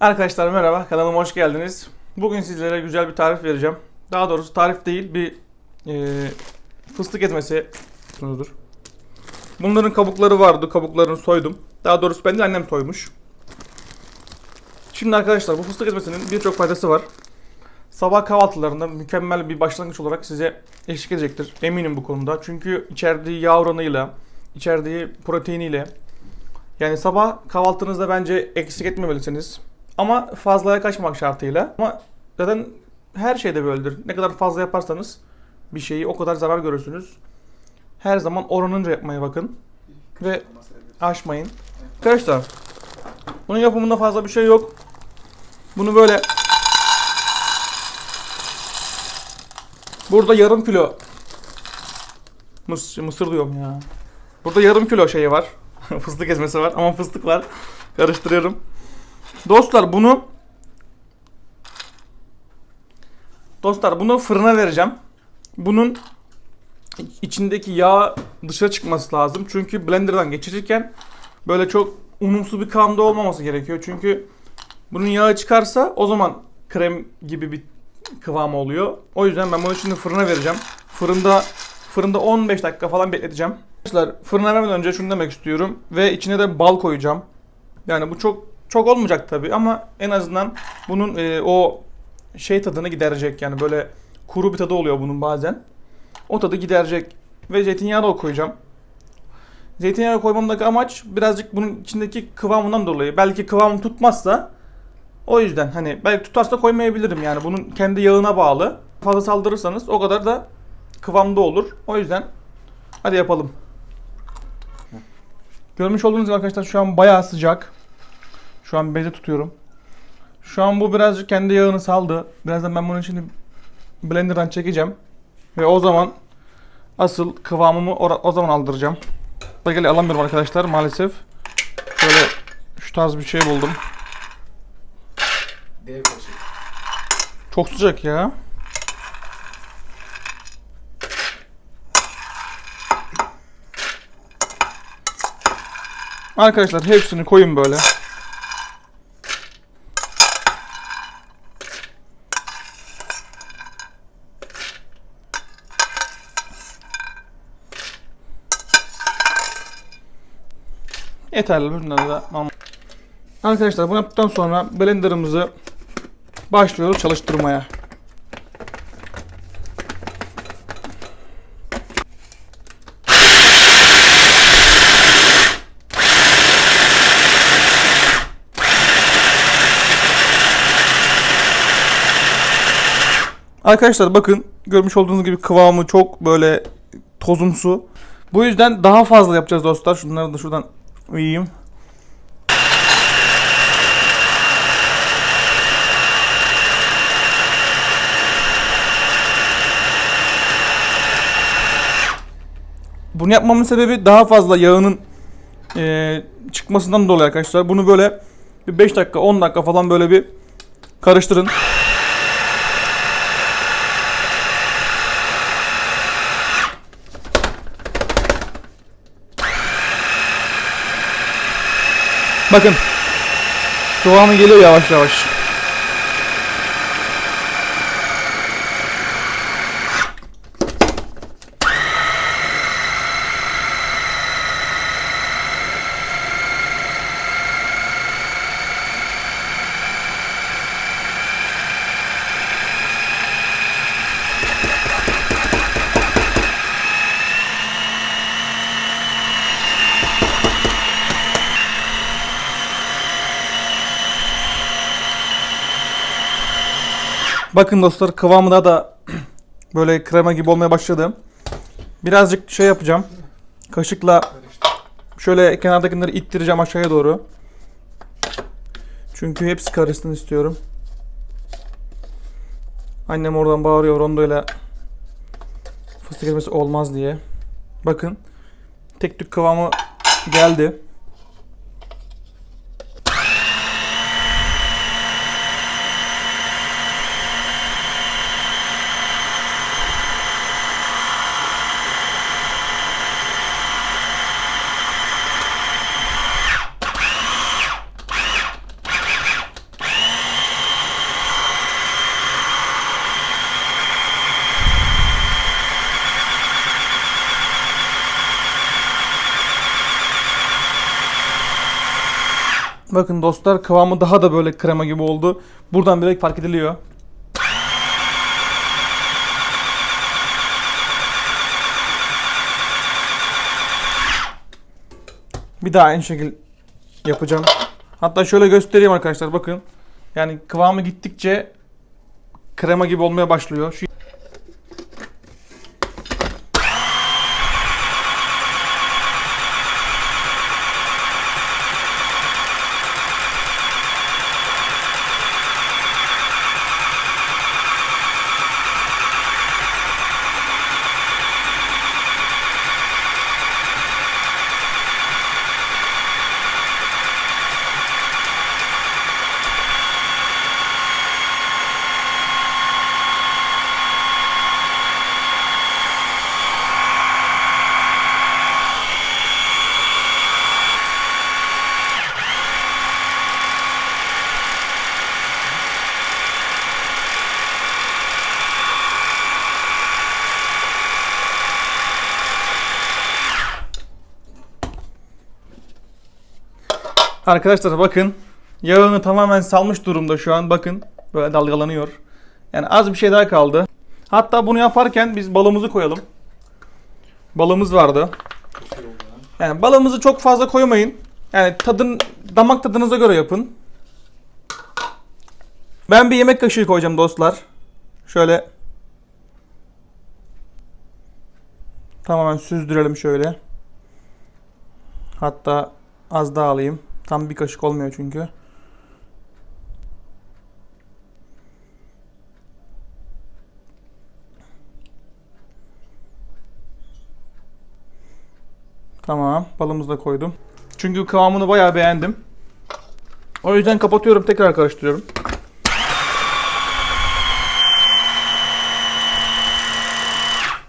Arkadaşlar merhaba, kanalıma hoş geldiniz. Bugün sizlere güzel bir tarif vereceğim. Daha doğrusu tarif değil, bir e, fıstık ezmesi sunudur. Bunların kabukları vardı, kabuklarını soydum. Daha doğrusu ben de annem soymuş. Şimdi arkadaşlar bu fıstık ezmesinin birçok faydası var. Sabah kahvaltılarında mükemmel bir başlangıç olarak size eşlik edecektir. Eminim bu konuda. Çünkü içerdiği yağ oranıyla, içerdiği proteiniyle yani sabah kahvaltınızda bence eksik etmemelisiniz. Ama fazlaya kaçmak şartıyla. Ama zaten her şeyde böyledir. Ne kadar fazla yaparsanız bir şeyi o kadar zarar görürsünüz. Her zaman oranınca yapmaya bakın. Ve aşmayın. Arkadaşlar bunun yapımında fazla bir şey yok. Bunu böyle Burada yarım kilo Mıs mısır diyorum ya. Burada yarım kilo şey var. fıstık ezmesi var ama fıstık var. Karıştırıyorum. Dostlar bunu Dostlar bunu fırına vereceğim. Bunun içindeki yağ dışarı çıkması lazım. Çünkü blenderdan geçirirken böyle çok unumsu bir kıvamda olmaması gerekiyor. Çünkü bunun yağı çıkarsa o zaman krem gibi bir kıvamı oluyor. O yüzden ben bunu şimdi fırına vereceğim. Fırında fırında 15 dakika falan bekleteceğim. Arkadaşlar fırına vermeden önce şunu demek istiyorum ve içine de bal koyacağım. Yani bu çok çok olmayacak tabi ama en azından bunun e, o şey tadını giderecek yani böyle kuru bir tadı oluyor bunun bazen. O tadı giderecek ve zeytinyağı da koyacağım. Zeytinyağı koymamdaki amaç birazcık bunun içindeki kıvamından dolayı. Belki kıvam tutmazsa o yüzden hani belki tutarsa koymayabilirim yani bunun kendi yağına bağlı. Fazla saldırırsanız o kadar da kıvamda olur. O yüzden hadi yapalım. Görmüş olduğunuz gibi arkadaşlar şu an bayağı sıcak. Şu an beze tutuyorum. Şu an bu birazcık kendi yağını saldı. Birazdan ben bunu şimdi blenderdan çekeceğim. Ve o zaman asıl kıvamımı o zaman aldıracağım. Bageli alamıyorum arkadaşlar maalesef. Şöyle şu tarz bir şey buldum. Dev kaşık. Çok sıcak ya. Arkadaşlar hepsini koyun böyle. Yeterli bunları da. Arkadaşlar bunu yaptıktan sonra blenderımızı başlıyoruz çalıştırmaya. Arkadaşlar bakın görmüş olduğunuz gibi kıvamı çok böyle tozumsu. Bu yüzden daha fazla yapacağız dostlar. Şunları da şuradan uyuyayım. Bunu yapmamın sebebi daha fazla yağının eee, çıkmasından dolayı arkadaşlar. Bunu böyle bir 5 dakika 10 dakika falan böyle bir karıştırın. Bakın. Kıvamı geliyor yavaş yavaş. Bakın dostlar kıvamında da böyle krema gibi olmaya başladı. Birazcık şey yapacağım. Kaşıkla şöyle kenardakileri ittireceğim aşağıya doğru. Çünkü hepsi karışsın istiyorum. Annem oradan bağırıyor rondoyla fıstık ezmesi olmaz diye. Bakın tek tük kıvamı geldi. Bakın dostlar kıvamı daha da böyle krema gibi oldu. Buradan direkt fark ediliyor. Bir daha aynı şekil yapacağım. Hatta şöyle göstereyim arkadaşlar bakın. Yani kıvamı gittikçe krema gibi olmaya başlıyor. Şu Arkadaşlar bakın yağını tamamen salmış durumda şu an bakın böyle dalgalanıyor. Yani az bir şey daha kaldı. Hatta bunu yaparken biz balımızı koyalım. Balımız vardı. Yani balımızı çok fazla koymayın. Yani tadın damak tadınıza göre yapın. Ben bir yemek kaşığı koyacağım dostlar. Şöyle tamamen süzdürelim şöyle. Hatta az daha alayım. Tam bir kaşık olmuyor çünkü. Tamam. Balımızı da koydum. Çünkü kıvamını bayağı beğendim. O yüzden kapatıyorum. Tekrar karıştırıyorum.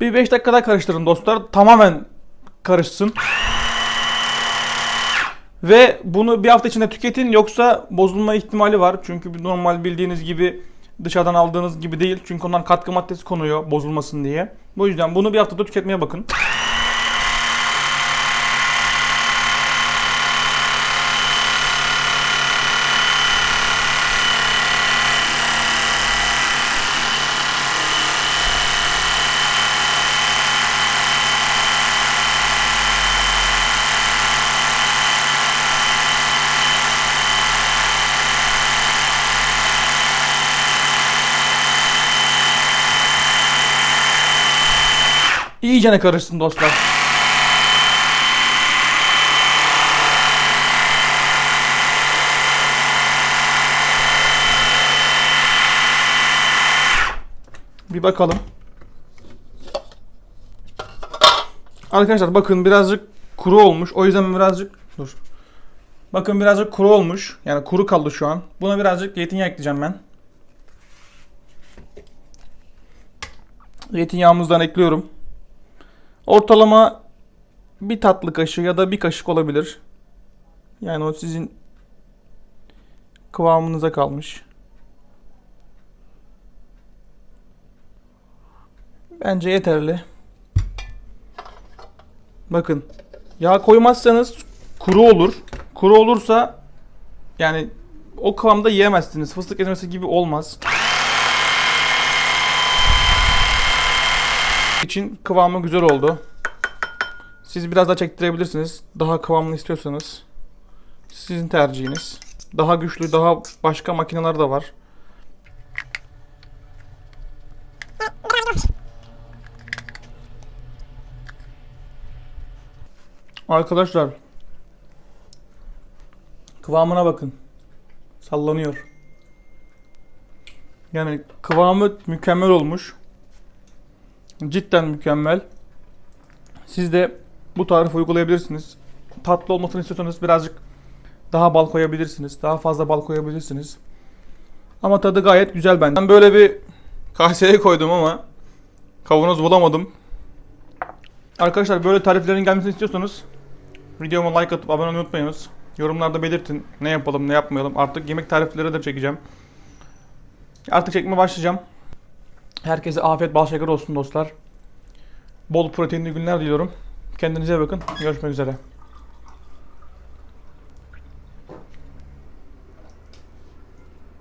Bir 5 dakika daha karıştırın dostlar. Tamamen karışsın. Ve bunu bir hafta içinde tüketin yoksa bozulma ihtimali var. Çünkü normal bildiğiniz gibi dışarıdan aldığınız gibi değil. Çünkü ondan katkı maddesi konuyor bozulmasın diye. Bu yüzden bunu bir haftada tüketmeye bakın. İyicene karışsın dostlar. Bir bakalım. Arkadaşlar bakın birazcık kuru olmuş. O yüzden birazcık dur. Bakın birazcık kuru olmuş. Yani kuru kaldı şu an. Buna birazcık zeytinyağı ekleyeceğim ben. Zeytinyağımızdan ekliyorum. Ortalama bir tatlı kaşığı ya da bir kaşık olabilir. Yani o sizin kıvamınıza kalmış. Bence yeterli. Bakın. Yağ koymazsanız kuru olur. Kuru olursa yani o kıvamda yiyemezsiniz. Fıstık ezmesi gibi olmaz. İçin kıvamı güzel oldu. Siz biraz daha çektirebilirsiniz. Daha kıvamlı istiyorsanız. Sizin tercihiniz. Daha güçlü, daha başka makineler de var. Arkadaşlar kıvamına bakın. Sallanıyor. Yani kıvamı mükemmel olmuş. Cidden mükemmel. Siz de bu tarifi uygulayabilirsiniz. Tatlı olmasını istiyorsanız birazcık daha bal koyabilirsiniz. Daha fazla bal koyabilirsiniz. Ama tadı gayet güzel bence. Ben böyle bir kaseye koydum ama kavanoz bulamadım. Arkadaşlar böyle tariflerin gelmesini istiyorsanız videoma like atıp abone olmayı unutmayınız. Yorumlarda belirtin ne yapalım ne yapmayalım. Artık yemek tarifleri de çekeceğim. Artık çekmeye başlayacağım. Herkese afiyet bal şeker olsun dostlar. Bol proteinli günler diliyorum. Kendinize bakın. Görüşmek üzere.